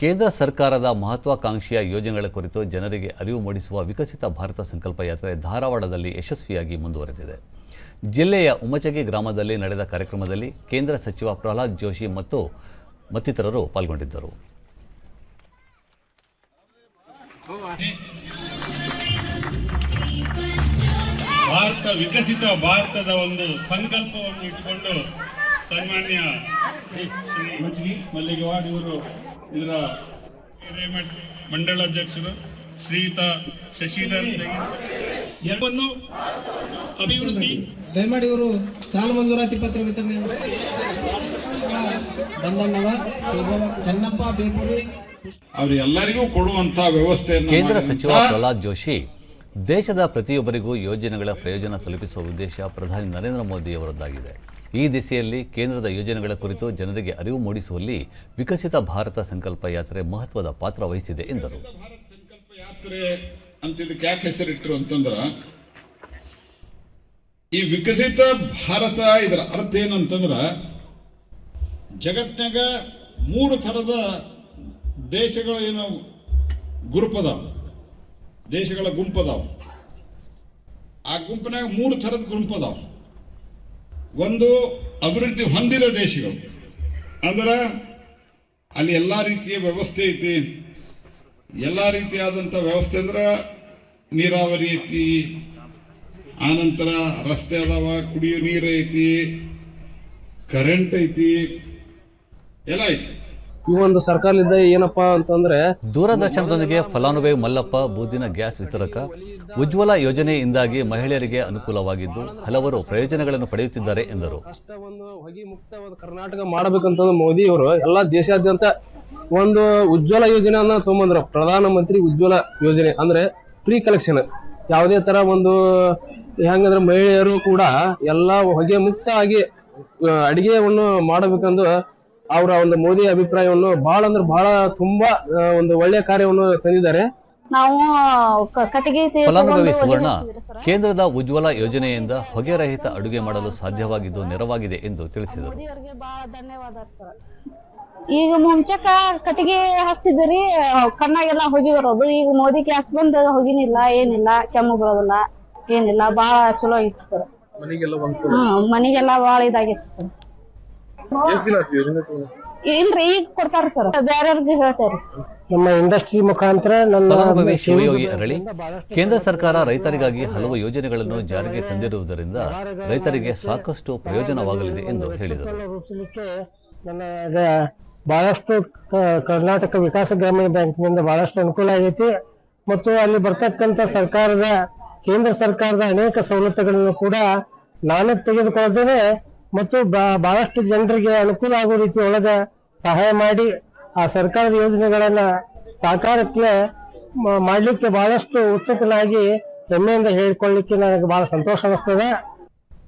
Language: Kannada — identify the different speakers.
Speaker 1: ಕೇಂದ್ರ ಸರ್ಕಾರದ ಮಹತ್ವಾಕಾಂಕ್ಷೆಯ ಯೋಜನೆಗಳ ಕುರಿತು ಜನರಿಗೆ ಅರಿವು ಮೂಡಿಸುವ ವಿಕಸಿತ ಭಾರತ ಸಂಕಲ್ಪ ಯಾತ್ರೆ ಧಾರವಾಡದಲ್ಲಿ ಯಶಸ್ವಿಯಾಗಿ ಮುಂದುವರೆದಿದೆ. ಜಿಲ್ಲೆಯ ಉಮಚಗಿ ಗ್ರಾಮದಲ್ಲಿ ನಡೆದ ಕಾರ್ಯಕ್ರಮದಲ್ಲಿ ಕೇಂದ್ರ ಸಚಿವ ಪ್ರಹ್ಲಾದ್ ಜೋಶಿ ಮತ್ತು ಮತ್ತಿತರರು ಪಾಲ್ಗೊಂಡಿದ್ದರು.
Speaker 2: ಭಾರತ ವಿಕಸಿತ ಭಾರತದ ಒಂದು ಸಂಕಲ್ಪವನ್ನು ಇಟ್ಟುಕೊಂಡು ಸನ್ಮಾನ್ಯ ಶ್ರೀ ಮಲ್ಲಿಗವಾಡ್ ಇವರು ಇದರ ಹಿರೇಮಠ ಮಂಡಲಾಧ್ಯಕ್ಷರು ಶ್ರೀಯುತ ಶಶಿಧರ್
Speaker 3: ಎರಡನ್ನು ಅಭಿವೃದ್ಧಿ.
Speaker 4: ದಯಮಾಡಿ ಇವರು ಸಾಲ ಮಂಜೂರಾತಿ ಪತ್ರ ವಿತರಣೆ ಬಂದಣ್ಣವ ಶೋಭವ ಚೆನ್ನಪ್ಪ ಬೇಪುರಿ
Speaker 3: ಅವರೆಲ್ಲರಿಗೂ ಕೊಡುವಂತ ವ್ಯವಸ್ಥೆ
Speaker 1: ಕೇಂದ್ರ ಸಚಿವ ಪ್ರಹ್ಲಾದ್ ಜೋಶಿ ದೇಶದ ಪ್ರತಿಯೊಬ್ಬರಿಗೂ ಯೋಜನೆಗಳ ಪ್ರಯೋಜನ ತಲುಪಿಸುವ ಉದ್ದೇಶ ಪ್ರಧಾನಿ ನರೇಂದ್ರ ಮೋದಿಯವರದ್ದಾಗಿದೆ ಈ ದಿಸೆಯಲ್ಲಿ ಕೇಂದ್ರದ ಯೋಜನೆಗಳ ಕುರಿತು ಜನರಿಗೆ ಅರಿವು ಮೂಡಿಸುವಲ್ಲಿ ವಿಕಸಿತ ಭಾರತ ಸಂಕಲ್ಪ ಯಾತ್ರೆ ಮಹತ್ವದ ಪಾತ್ರ ವಹಿಸಿದೆ ಎಂದರು.
Speaker 3: ಅಂತಂದ್ರ, ಈ ವಿಕಸಿತ ಭಾರತ ಇದರ ಅರ್ಥ ಏನಂತಂದ್ರ ಜಗತ್ನಾಗ ಮೂರು ಥರದ ದೇಶಗಳ ಏನು ಗ್ರೂಪ್ ಅದಾವ ದೇಶಗಳ ಗುಂಪದಾವ. ಆ ಗುಂಪಿನಾಗ ಮೂರು ಥರದ ಗುಂಪು ಅದಾವ ಒಂದು ಅಭಿವೃದ್ಧಿ ಹೊಂದಿದ ದೇಶಗಳು. ಅಂದ್ರೆ, ಅಲ್ಲಿ ಎಲ್ಲಾ ರೀತಿಯ ವ್ಯವಸ್ಥೆ ಐತಿ. ಎಲ್ಲ ರೀತಿಯಾದಂಥ ವ್ಯವಸ್ಥೆ ಅಂದ್ರೆ ನೀರಾವರಿ ಐತಿ, ಆನಂತರ ರಸ್ತೆ ಅದಾವ, ಕುಡಿಯೋ ನೀರು ಐತಿ ಕರೆಂಟ್ ಐತಿ, ಎಲ್ಲ ಐತಿ.
Speaker 5: ಈ ಒಂದು ಸರ್ಕಾರದಿಂದ ಏನಪ್ಪಾ ಅಂತಂದ್ರೆ
Speaker 1: ದೂರದರ್ಶನದೊಂದಿಗೆ ಫಲಾನುಭವಿ ಮಲ್ಲಪ್ಪ ಬೂದಿನ ಗ್ಯಾಸ್ ವಿತರಕ ಉಜ್ವಲ ಯೋಜನೆಯಿಂದಾಗಿ ಮಹಿಳೆಯರಿಗೆ ಅನುಕೂಲವಾಗಿದ್ದು ಹಲವರು ಪ್ರಯೋಜನಗಳನ್ನು ಪಡೆಯುತ್ತಿದ್ದಾರೆ ಎಂದರು.
Speaker 5: ಕಷ್ಟವನ್ನು ಒಂದು ಹೊಗೆ ಮುಕ್ತ ಒಂದು ಕರ್ನಾಟಕ ಮಾಡಬೇಕಂತಂದ್ರೆ ಮೋದಿ ಅವರು ಎಲ್ಲಾ ದೇಶಾದ್ಯಂತ ಒಂದು ಉಜ್ವಲ ಯೋಜನೆಯನ್ನ ತೊಗೊಂಬಂದ್ರು. ಪ್ರಧಾನ ಮಂತ್ರಿ ಉಜ್ವಲ ಯೋಜನೆ ಅಂದ್ರೆ ಫ್ರೀ ಕಲೆಕ್ಷನ್ ಯಾವುದೇ ತರ ಒಂದು ಹೆಂಗಂದ್ರೆ ಮಹಿಳೆಯರು ಕೂಡ ಎಲ್ಲಾ ಹೊಗೆ ಮುಕ್ತ ಆಗಿ ಅಡಿಗೆಯನ್ನು ಮಾಡಬೇಕಂದು ಅವರ ಒಂದು ಮೋದಿ ಅಭಿಪ್ರಾಯವನ್ನು ಬಹಳ ಅಂದ್ರೆ ಬಹಳ ತುಂಬಾ ಒಂದು ಒಳ್ಳೆಯ ಕಾರ್ಯವನ್ನು ತಂದಿದ್ದಾರೆ.
Speaker 6: ನಾವು ಕಟ್ಟಿಗೆ
Speaker 1: ಫಲಾನುಭವಿ ಸುವರ್ಣ ಕೇಂದ್ರದ ಉಜ್ವಲ ಯೋಜನೆಯಿಂದ ಹೊಗೆ ರಹಿತ ಅಡುಗೆ ಮಾಡಲು ಸಾಧ್ಯವಾಗಿದ್ದು ನೆರವಾಗಿದೆ ಎಂದು ತಿಳಿಸಿದರು.
Speaker 6: ಈಗ ಮುಂಚೆಕ ಕಟ್ಟಿಗೆ ಹಚ್ತಿದ್ರಿ ಕಣ್ಣಾಗೆಲ್ಲ ಹೊಗಿ ಬರೋದು. ಈಗ ಮೋದಿ ಗ್ಯಾಸ್ ಬಂದ ಹೊಗಿನಿಲ್ಲ ಏನಿಲ್ಲ ಕೆಮ್ಮು ಬರೋದಿಲ್ಲ ಏನಿಲ್ಲ ಬಹಳ ಚಲೋ ಆಗಿತ್ತು ಸರ್.
Speaker 5: ಮನೆಗೆಲ್ಲ ಒಂದು
Speaker 6: ಹ್ಮ್ ಮನಿಗೆಲ್ಲ ಬಹಳ ಇದಾಗಿತ್ತು ಸರ್.
Speaker 5: ಎಷ್ಟು ದಿನ ಆಯ್ತು ಯೋಜನೆ ತಗೊಂಡು?
Speaker 6: ಇಲ್ರಿ ಈಗ ಕೊಡ್ತಾರ ಸರ್ ಬೇರೆಯವ್ರಿಗೆ ಹೇಳ್ತಾರೆ
Speaker 4: ನಮ್ಮ ಇಂಡಸ್ಟ್ರಿ ಮುಖಾಂತರ ನನ್ನ
Speaker 1: ಫಲಾನುಭವಿ ಶಿವಯೋಗಿ ಅರಳಿ ಕೇಂದ್ರ ಸರ್ಕಾರ ರೈತರಿಗಾಗಿ ಹಲವು ಯೋಜನೆಗಳನ್ನು ಜಾರಿಗೆ ತಂದಿರುವುದರಿಂದ ರೈತರಿಗೆ ಸಾಕಷ್ಟು ಪ್ರಯೋಜನವಾಗಲಿದೆ ಎಂದು ಹೇಳಿದರು.
Speaker 4: ರೂಪಿಸಲಿಕ್ಕೆ ನನ್ನ ಗ- ಬಹಳಷ್ಟು ಕ- ಕರ್ನಾಟಕ ವಿಕಾಸ ಗ್ರಾಮೀಣ ಬ್ಯಾಂಕ್ನಿಂದ ಬಹಳಷ್ಟು ಅನುಕೂಲ ಆಗೈತಿ. ಮತ್ತು ಅಲ್ಲಿ ಬರ್ತಕ್ಕಂಥ ಸರ್ಕಾರದ ಕೇಂದ್ರ ಸರ್ಕಾರದ ಅನೇಕ ಸವಲತ್ತುಗಳನ್ನು ಕೂಡ ನಾನು ತೆಗೆದುಕೊಳ್ಳದೇನೆ ಮತ್ತು ಬಹಳಷ್ಟು ಜನರಿಗೆ ಅನುಕೂಲ ಆಗೋ ರೀತಿ ಒಳಗ ಸಹಾಯ ಮಾಡಿ ಆ ಸರ್ಕಾರದ ಯೋಜನೆಗಳನ್ನ ಸಾಕಾರಕ್ಕೆ ಮಾಡ್ಲಿಕ್ಕೆ ಬಹಳಷ್ಟು ಉತ್ಸುಕನಾಗಿ ಹೆಮ್ಮೆಯಿಂದ ಹೇಳ್ಕೊಳ್ಳಿಕ್ಕೆ ನನಗೆ ಬಹಳ ಸಂತೋಷ ಅನಿಸ್ತದೆ